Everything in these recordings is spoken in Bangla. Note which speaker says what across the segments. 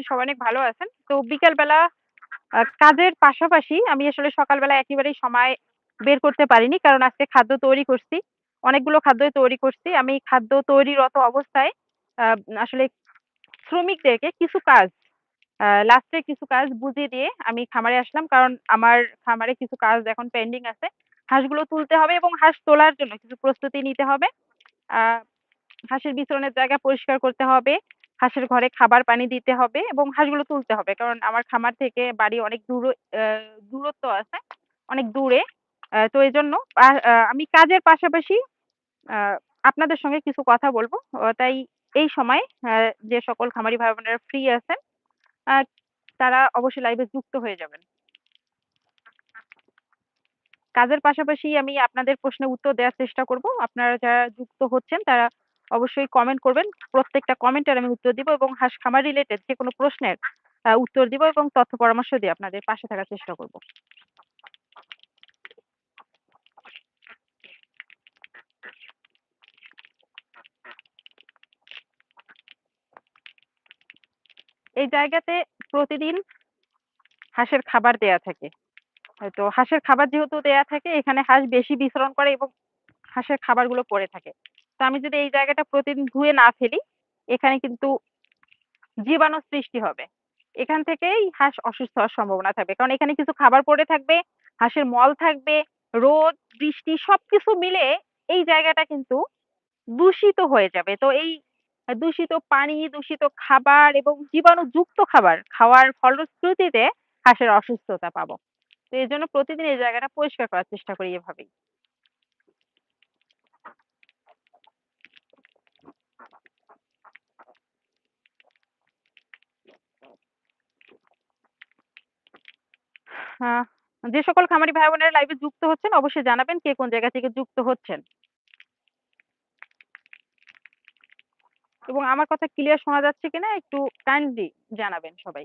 Speaker 1: করছি সবাই অনেক ভালো আছেন। তো বিকেলবেলা কাজের পাশাপাশি আমি আসলে সকালবেলা একেবারেই সময় বের করতে পারিনি। কারণ আজকে খাদ্য তৈরি করছি। অনেকগুলো খাদ্যই তৈরি করছি। আমি খাদ্য তৈরিরত অবস্থায় আসলে শ্রমিকদেরকে কিছু কাজ, আ লাস্টের কিছু কাজ বুঝিয়ে দিয়ে আমি খামারে আসলাম। কারণ আমার খামারে কিছু কাজ এখন পেন্ডিং আছে। হাঁসগুলো তুলতে হবে এবং হাঁস তোলার জন্য কিছু প্রস্তুতি নিতে হবে। হাঁসের বিচরণের জায়গা পরিষ্কার করতে হবে। হাঁসের ঘরে খাবার পানি দিতে হবে এবং হাঁসগুলো তুলতে হবে। কারণ আমার খামার থেকে বাড়ি অনেক দূর দূরত্ব আছে, অনেক দূরে। তো এজন্য আ আ আমি কাজের পাশাপাশি আপনাদের সঙ্গে কিছু কথা বলব তাই এই সময় যে সকল খামারি ভাই-বোনেরা ফ্রি আছেন, তারা অবশ্যই লাইভে যুক্ত হয়ে যাবেন। কাজের পাশাপাশি আমি আপনাদের প্রশ্নের উত্তর দেওয়ার চেষ্টা করব। আপনারা যারা যুক্ত হচ্ছেন তারা অবশ্যই কমেন্ট করবেন। প্রত্যেকটা কমেন্টের আমি উত্তর দিব এবং হাঁস খামার রিলেটেড যে কোনো প্রশ্নের উত্তর দিব এবং তথ্য পরামর্শ দিয়ে আপনাদের পাশে থাকার চেষ্টা করব। এই জায়গাতে প্রতিদিন হাঁসের খাবার দেয়া থাকে। তো হাঁসের খাবার যেহেতু দেয়া থাকে, এখানে হাঁস বেশি বিচরণ করে এবং হাঁসের খাবারগুলো পড়ে থাকে। তো আমি যদি এই জায়গাটা প্রতিদিন ধুয়ে না ফেলি, এখানে কিন্তু জীবাণু সৃষ্টি হবে। এখান থেকেই হাঁস অসুস্থ হওয়ার সম্ভাবনা থাকবে। কারণ এখানে কিছু খাবার পড়ে থাকবে, হাঁসের মল থাকবে, রোদ, বৃষ্টি সবকিছু মিলে এই জায়গাটা কিন্তু দূষিত হয়ে যাবে। তো এই দূষিত পানি, দূষিত খাবার এবং জীবাণুযুক্ত খাবার খাওয়ার ফলশ্রুতিতে হাঁসের অসুস্থতা পাবো। তো এই জন্য প্রতিদিন এই জায়গাটা পরিষ্কার করার চেষ্টা করি এভাবেই। আ যে সকল খামারি ভাই-বোনেরা লাইভে যুক্ত হচ্ছেন, অবশ্যই জানাবেন কে কোন জায়গা থেকে যুক্ত হচ্ছেন। এবং আমার কথা ক্লিয়ার শোনা যাচ্ছে কিনা একটু কাইন্ডলি জানাবেন সবাই।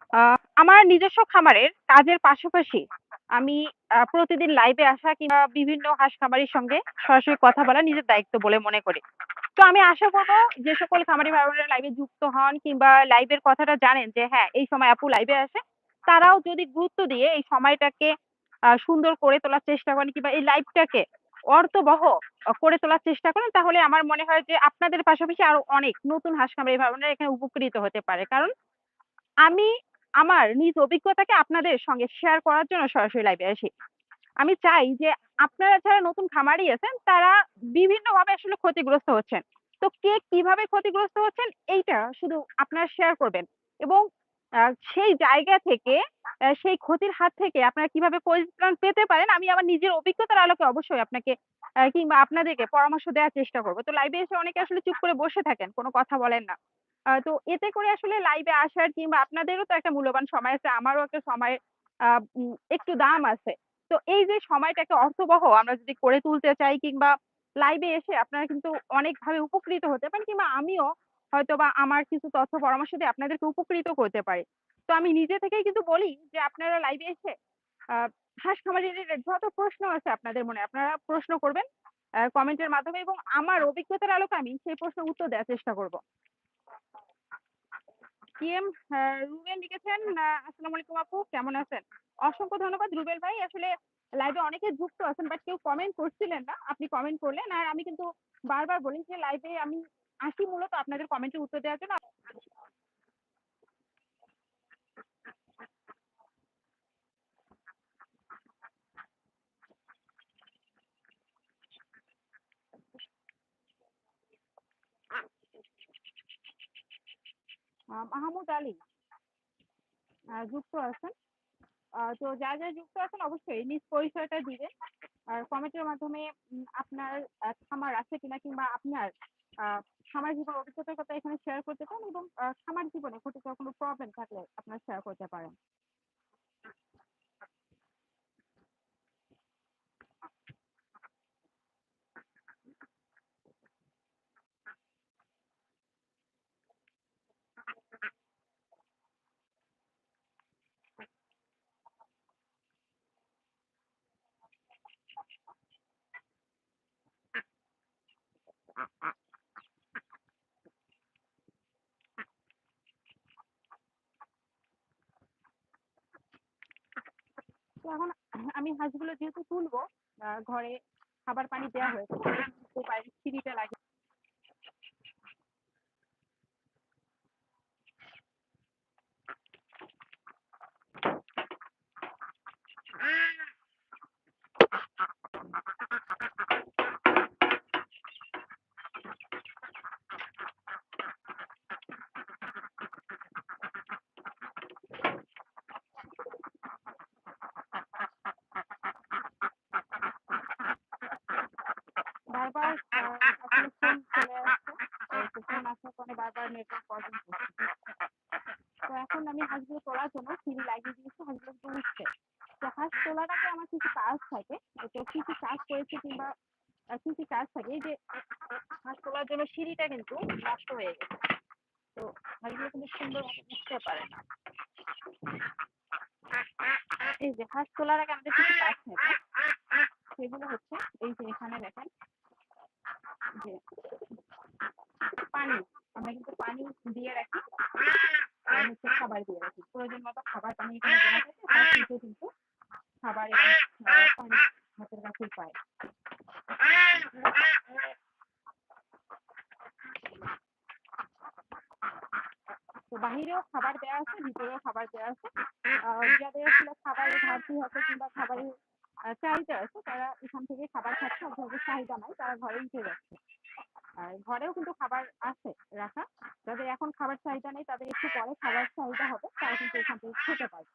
Speaker 1: আ আমার নিজস্ব খামারের কাজের পাশাপাশি আমি প্রতিদিন লাইভে আসা কিংবা বিভিন্ন হাঁস খামারির সঙ্গে সরাসরি কথা বলা নিজের দায়িত্ব বলে মনে করি। তো আমি আশা করব যে সকল খামারি ভাই-বোনেরা লাইভে যুক্ত হন কিংবা লাইভের কথাটা জানেন যে হ্যাঁ, এই সময় আপু লাইভে আসে। তারাও যদি গুরুত্ব দিয়ে এই সময়টাকে সুন্দর করে তোলার চেষ্টা করেন কিংবা এই লাইভটাকে অর্থবহ করে তোলার চেষ্টা করেন তাহলে আমার মনে হয় যে আপনাদের পাশাপাশি আরও অনেক নতুন হাঁস খামারি ভাই-বোনেরা এখানে উপকৃত হতে পারে। কারণ আমি আমার নিজ অভিজ্ঞতাকে আপনাদের সঙ্গে শেয়ার করার জন্য সরাসরি লাইভে আসি। আমি চাই যে আপনারা যারা নতুন খামারি আছেন তারা বিভিন্নভাবে আসলে ক্ষতিগ্রস্ত হচ্ছেন। তো কে কীভাবে ক্ষতিগ্রস্ত হচ্ছেন এইটা শুধু আপনারা শেয়ার করবেন এবং সেই জায়গা থেকে সেই ক্ষতির হাত থেকে আপনারা কীভাবে পরিত্রাণ পেতে পারেন আমি আমার নিজের অভিজ্ঞতার আলোকে অবশ্যই আপনাকে কিংবা আপনাদেরকে পরামর্শ দেওয়ার চেষ্টা করব। তো লাইভে এসে অনেকে আসলে চুপ করে বসে থাকেন, কোনো কথা বলেন না। তো এতে করে আসলে লাইভে আসার কিংবা আপনাদেরও তো একটা মূল্যবান সময় আছে, আমারও একটা সময় একটু দাম আছে। তো এই যে সময়টা একটা অর্থবহ আমরা যদি করে তুলতে চাই কিংবা লাইভে এসে আপনারা কিন্তু অনেকভাবে উপকৃত হতে পারেন কিংবা আমিও হয়তোবা আমার কিছু তথ্য পরামর্শ দিয়ে আপনাদেরকে উপকৃত করতে পারি। তো আমি নিজে থেকেই কিন্তু বলি যে আপনারা লাইভে এসে আ হাঁস যত প্রশ্ন আছে আপনাদের মনে আপনারা প্রশ্ন করবেন কমেন্টের মাধ্যমে এবং আমার অভিজ্ঞতার আলোকে আমি সেই প্রশ্নের উত্তর দেওয়ার চেষ্টা করব। টিএম আ রুবেল লিখেছেন আ আসসালামু আলাইকুম আপু, কেমন আছেন? অসংখ্য ধন্যবাদ, রুবেল ভাই। আসলে লাইভে অনেকে যুক্ত আছেন বাট কেউ কমেন্ট করছিলেন না। আপনি কমেন্ট করলেন। আর আমি কিন্তু বারবার বলি যে লাইভে আমি আসি মূলত আপনাদের কমেন্টের উত্তর দেওয়ার জন্য। মাহমুদ আলী যুক্ত আছেন। তো যারা, যারা যুক্ত আছেন অবশ্যই নিজ পরিচয়টা দিবেন। আর কমেন্টের মাধ্যমে আপনার খামার আছে কিনা কিংবা আপনার খামার জীবন অভিজ্ঞতার কথা এখানে শেয়ার করতে পারেন এবং খামার জীবনে ঘটে যাওয়া কোনো প্রবলেম থাকলে আপনারা শেয়ার করতে পারেন। তো এখন আমি হাঁসগুলো যেহেতু তুলবো ঘরে খাবার পানি দেওয়া হয়েছে। সিঁড়িটা লাগে বারবার। তো এখন আমি হাঁসগুলো তোলার জন্য সিঁড়ি লাগিয়ে দিয়েছি। হাঁসগুলো উঠছে। তো হাঁস তোলার আমার কিছু কাজ থাকে। তো কি, কি কাজ করেছি কিংবা কি কাজ থাকে যে হাঁস তোলার জন্য সিঁড়িটা কিন্তু নষ্ট হয়ে গেছে। তো হাঁসগুলো কিন্তু সুন্দরভাবে উঠতে পারে না। এই যে হাঁস তোলার আগে আমাদের কিছু কাজ থাকে। সেগুলো হচ্ছে এই যে এখানে দেখেন যে পানি আমরা কিন্তু পানি দিয়ে রাখি আর হচ্ছে খাবার দিয়ে রাখি। প্রয়োজন মতো খাবার পানি এখানে দেওয়া থাকে। তার নিচে কিন্তু খাবার এবং আ পানি হাতের কাছেই পায়। তো বাহিরেও খাবার দেওয়া আছে, ভিতরেও খাবার দেওয়া আছে। আ যাদের আসলে খাবারের ঘাটতি আছে কিংবা খাবারের আ চাহিদা আছে তারা এখান থেকে খাবার খাচ্ছে। আর যাদের চাহিদা নাই তারা ঘরে উঠে যাচ্ছে। আর ঘরেও কিন্তু খাবার আছে রাখা। যাদের এখন খাবার চাহিদা নেই তাদের একটু পরে খাবার চাহিদা হবে। তারা কিন্তু এখান থেকে খেতে পারবে।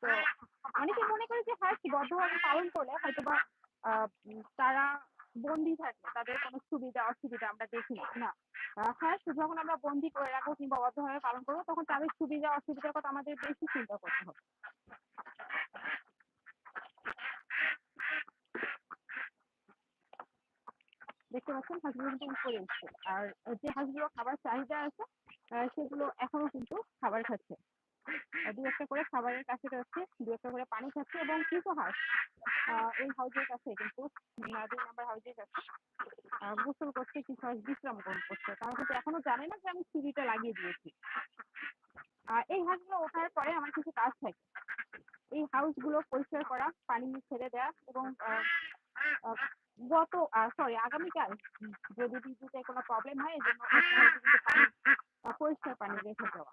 Speaker 1: তো অনেকে মনে করে যে হাঁস বদ্ধভাবে পালন করলে হয়তোবা তারা বন্দি থাকে। তাদের কোনো সুবিধা, অসুবিধা আমরা দেখি না। না। আ হাঁস যখন আমরা বন্দি করে রাখব কিংবা বদ্ধভাবে পালন করব, তখন তাদের সুবিধা, অসুবিধার কথা আমাদের বেশি চিন্তা করতে হবে। দেখতে পাচ্ছেন হাঁসগুলো কিন্তু উপরে উঠছে। আর যে হাঁসগুলো খাবার চাহিদা আছে সেগুলো এখনও কিন্তু খাবার খাচ্ছে। আ ২-১ করে খাবারের কাছে রয়েছে, ২-১ টা করে পানি খাচ্ছে এবং কিছু হাঁস এই হাউজের কাছে কিন্তু ২ নাম্বার হাউজের কাছে গোসল করছে, কিছু হাঁস বিশ্রাম গ্রহণ করছে। তারা কিন্তু এখনও জানে না যে আমি সিঁড়িটা লাগিয়ে দিয়েছি। আর এই হাঁসগুলো ওঠার পরে আমার কিছু কাজ থাকে। এই হাউসগুলো পরিষ্কার করা, পানি ছেড়ে দেওয়া এবং গত সরি আগামীকাল যদি বিদ্যুতে কোনো প্রবলেম হয় পরিষ্কার পানি রেখে দেওয়া।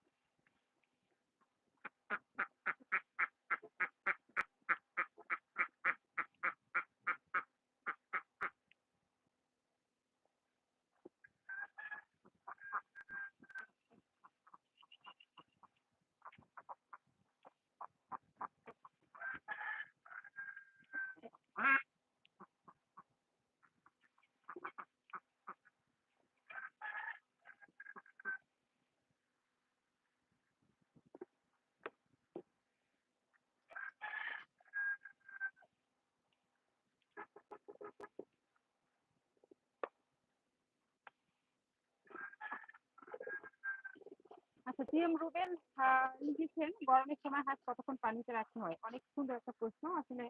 Speaker 1: আচ্ছা জি এম রুবেল লিখেছেন, গরমের সময় হাত কতক্ষণ পানিতে রাখতে হয়? অনেক সুন্দর একটা প্রশ্ন। আসলে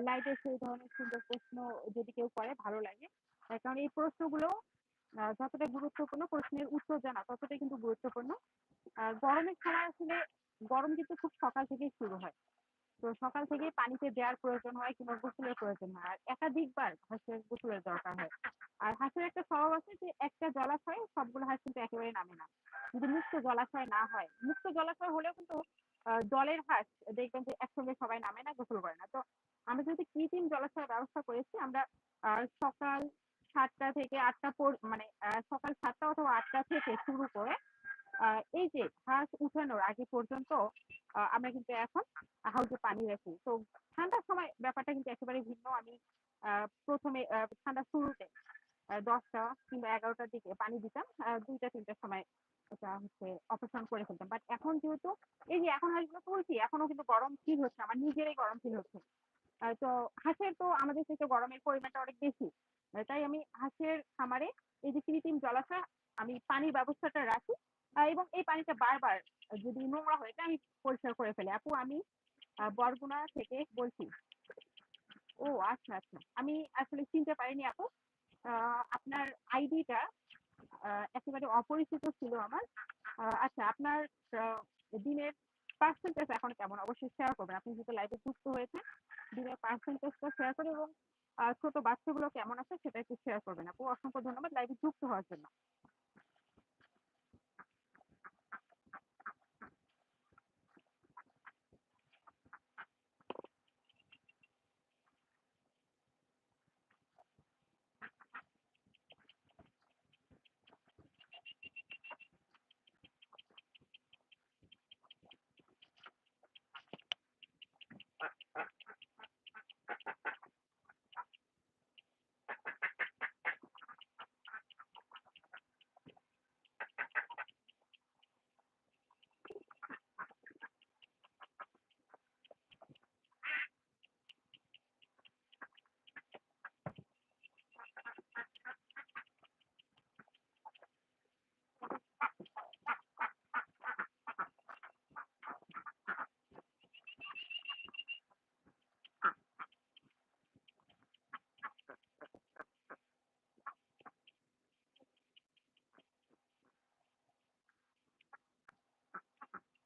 Speaker 1: লাইভে সেই ধরনের সুন্দর প্রশ্ন যদি কেউ করে, ভালো লাগে। কারণ এই প্রশ্নগুলো যতটা গুরুত্বপূর্ণ প্রশ্নের উত্তর জানা, ততটাই কিন্তু গুরুত্বপূর্ণ। আর গরমের সময় আসলে গরম কিন্তু খুব সকাল থেকেই শুরু হয়। তো সকাল থেকেই পানিতে দেওয়ার প্রয়োজন হয় কিংবা গোসলের প্রয়োজন হয়। আর একাধিকবার হাঁসের গোসলের দরকার হয়। আর হাঁসের একটা স্বভাব আছে যে একটা জলাশয়ে সবগুলো হাঁস কিন্তু একেবারে নামে না। যদি মুক্ত জলাশয় না হয়, মুক্ত জলাশয় হলেও কিন্তু জলের হাঁস দেখবেন যে একসঙ্গে সবাই নামে না, গোসল করে না। তো আমরা যদি কৃত্রিম জলাশয়ের ব্যবস্থা করেছি আমরা সকাল সাতটা থেকে আটটা মানে সকাল সাতটা অথবা আটটা থেকে শুরু করে এই যে হাঁস উঠানোর আগে পর্যন্ত আমরা কিন্তু এখন হাউজে পানি রাখি। তো ঠান্ডার সময় ব্যাপারটা কিন্তু একেবারে ভিন্ন। আমি, আ ১ম এ আ ঠান্ডার শুরুতে ১০টা কিংবা ১১টার দিকে পানি দিতাম। ২টা ৩টার সময় এটা হচ্ছে অপারেশন করে ফেলতাম। বাট এখন যেহেতু, এই যে এখন হাঁসগুলো তুলছি এখনও কিন্তু গরম ফিল হচ্ছে। আমার নিজেরই গরম ফিল হচ্ছে। তো হাঁসের তো আমাদের থেকে গরমের পরিমাণটা অনেক বেশি। তাই আমি হাঁসের খামারে এই যে কৃত্রিম জলাশয়, আমি পানির ব্যবস্থাটা রাখি। এবং এই পানিটা বারবার যদি নোংরা হয়ে আমি পরিষ্কার করে ফেলি। আপু আমি বরগুনা থেকে বলছি। ও আচ্ছা, আচ্ছা। আমি আসলে চিনতে পারিনি আপু। আপনার আইডিটা একেবারে অপরিচিত ছিল আমার। আচ্ছা আপনার দিনের পার্সেন্টেজ এখন কেমন? অবশ্যই শেয়ার করবেন। আপনি যেহেতু লাইভে যুক্ত হয়েছেন, দিনের পার্সেন্টেজটা শেয়ার করে এবং ছোট বাচ্চাগুলো কেমন আছে সেটা একটু শেয়ার করবেন আপু। অসংখ্য ধন্যবাদ লাইভে যুক্ত হওয়ার জন্য।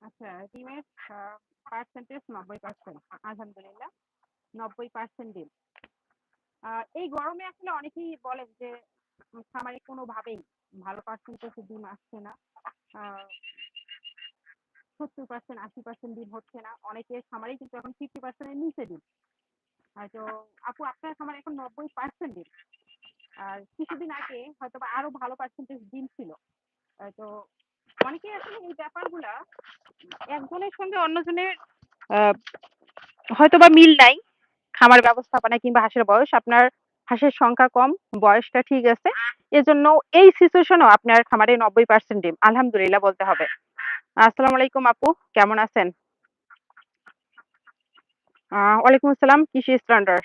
Speaker 1: আচ্ছা পার্সেন্টেজ ৯০% আলহামদুলিল্লাহ। ৯০% ডিম। এই গরমে আসলে অনেকেই বলেন যে, খামারে কোনোভাবেই ভালো পার্সেন্টেজের ডিম আসছে না। আ ৭০% ৮০% ডিম হচ্ছে না। অনেকের খামারেই কিন্তু এখন 50% এর নিচে ডিম। তো আপু, আপনার খামারে এখন ৯০% ডিম। আর কিছুদিন আগে হয়তোবা আরও ভালো পার্সেন্টেজ ডিম ছিল। তো অনেকেই আসলে এই ব্যাপারগুলা একজনের সঙ্গে অন্যজনের আ হয়তোবা মিল নাই। খামার ব্যবস্থাপনা কিংবা হাঁসের বয়স। আপনার হাঁসের সংখ্যা কম, বয়সটা ঠিক আছে। এজন্য এই সিচুয়েশনেও আপনার খামারে ৯০% ডিম। আলহামদুলিল্লাহ বলতে হবে। আসসালামু আলাইকুম আপু, কেমন আছেন? ওয়ালাইকুম আসসালাম, কৃষি স্ট্যান্ডার্ড।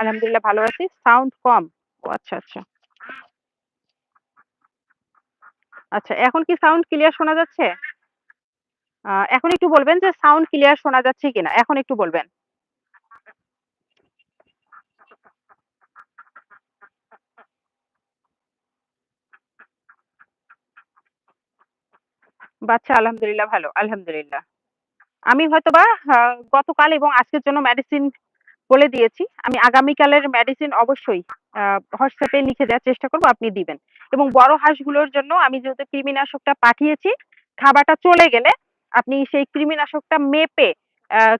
Speaker 1: আলহামদুলিল্লাহ ভালো আছি। সাউন্ড কম। ও আচ্ছা, আচ্ছা। আচ্ছা এখন কি সাউন্ড ক্লিয়ার শোনা যাচ্ছে? এখন একটু বলবেন যে সাউন্ড ক্লিয়ার শোনা যাচ্ছে কিনা? এখন একটু বলবেন। বাচ্চা আলহামদুলিল্লাহ ভালো, আলহামদুলিল্লাহ। আমি হয়তোবা আ গতকাল এবং আজকের জন্য মেডিসিন বলে দিয়েছি। আমি আগামীকালের মেডিসিন অবশ্যই হোয়াটসঅ্যাপে লিখে দেওয়ার চেষ্টা করব, আপনি দিবেন। এবং বড় হাঁসগুলোর জন্য আমি যেহেতু কৃমিনাশকটা পাঠিয়েছি, খাবারটা চলে গেলে আপনি সেই কৃমিনাশকটা মেপে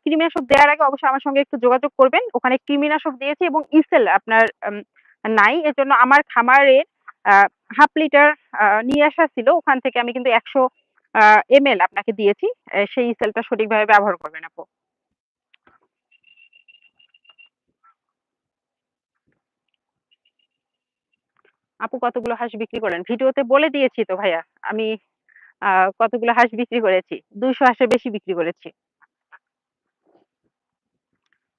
Speaker 1: কৃমিনাশক দেওয়ার আগে অবশ্যই আমার সঙ্গে একটু যোগাযোগ করবেন। ওখানে কৃমিনাশক দিয়েছি এবং ইসেল আপনার নাই এর জন্য আমার খামারে আ 1/2 লিটার নিয়ে আসা ছিল। ওখান থেকে আমি কিন্তু ১০০ এম আপনাকে দিয়েছি। সেই ইসেলটা সঠিকভাবে ব্যবহার করবেন আপু। আপু কতগুলো হাঁস বিক্রি করলেন? ভিডিওতে বলে দিয়েছি তো ভাইয়া। আমি কতগুলো হাঁস বিক্রি করেছি। ২০০ হাঁসের বেশি বিক্রি করেছি।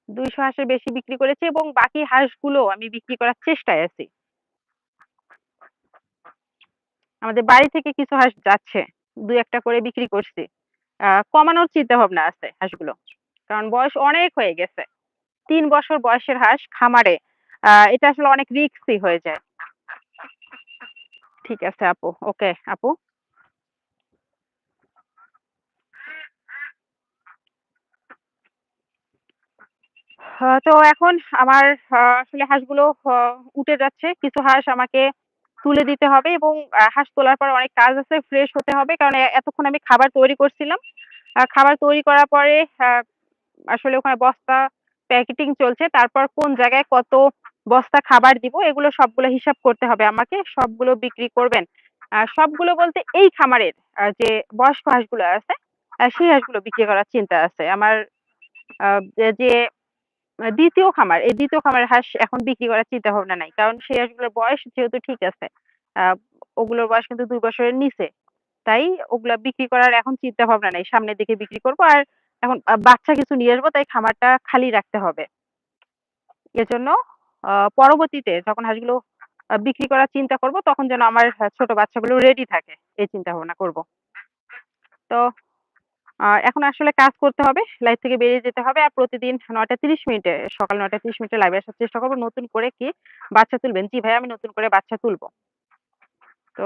Speaker 1: ২০০ হাঁসের বেশি বিক্রি করেছি এবং বাকি হাঁসগুলো আমি বিক্রি করার চেষ্টায় আছি। আমাদের বাড়ি থেকে কিছু হাঁস যাচ্ছে। ২-১ করে বিক্রি করছি। কমানোর চিন্তাভাবনা আছে হাঁসগুলো। কারণ বয়স অনেক হয়ে গেছে। তিন বছর বয়সের হাঁস খামারে। এটা আসলে অনেক রিস্কি হয়ে যায়। ঠিক আছে আপু। ওকে আপু। তো এখন আমার আসলে হাঁসগুলো উঠে যাচ্ছে। কিছু হাঁস আমাকে তুলে দিতে হবে এবং হাঁস তোলার পর অনেক কাজ আছে, ফ্রেশ হতে হবে। কারণ এতক্ষণ আমি খাবার তৈরি করছিলাম। খাবার তৈরি করার পরে আসলে ওখানে বস্তা প্যাকেটিং চলছে। তারপর কোন জায়গায় কত বস্তা খাবার দিব এগুলো সবগুলো হিসাব করতে হবে আমাকে। সবগুলো বিক্রি করবেন। সবগুলো বলতে এই খামারের যে বয়স্ক হাঁসগুলো আছে, সেই হাঁসগুলো বিক্রি করার চিন্তা আছে। আমার যে যে আ ২য় খামার, এই ২য় খামারের হাঁস এখন বিক্রি করার চিন্তাভাবনা নাই। কারণ সেই হাঁসগুলোর বয়স যেহেতু ঠিক আছে। ওগুলোর বয়স কিন্তু ২ বছরের নিচে। তাই ওগুলা বিক্রি করার এখন চিন্তা ভাবনা নাই। সামনের দিকে বিক্রি করব। আর এখন বাচ্চা কিছু নিয়ে আসব তাই খামারটা খালি রাখতে হবে। এজন্য পরবর্তীতে যখন হাঁসগুলো বিক্রি করার চিন্তা করব, তখন যেন আমার ছোট বাচ্চাগুলো রেডি থাকে। এই চিন্তা ভাবনা করব। তো এখন আসলে কাজ করতে হবে। লাইভ থেকে বেরিয়ে যেতে হবে। আর প্রতিদিন ৯ঃ৩০ মিনিটে, সকাল ৯ঃ৩০ মিনিটে লাইভে আসার চেষ্টা করব নতুন করে কি বাচ্চা তুলবেন? জি ভাই, আমি নতুন করে বাচ্চা তুলবো তো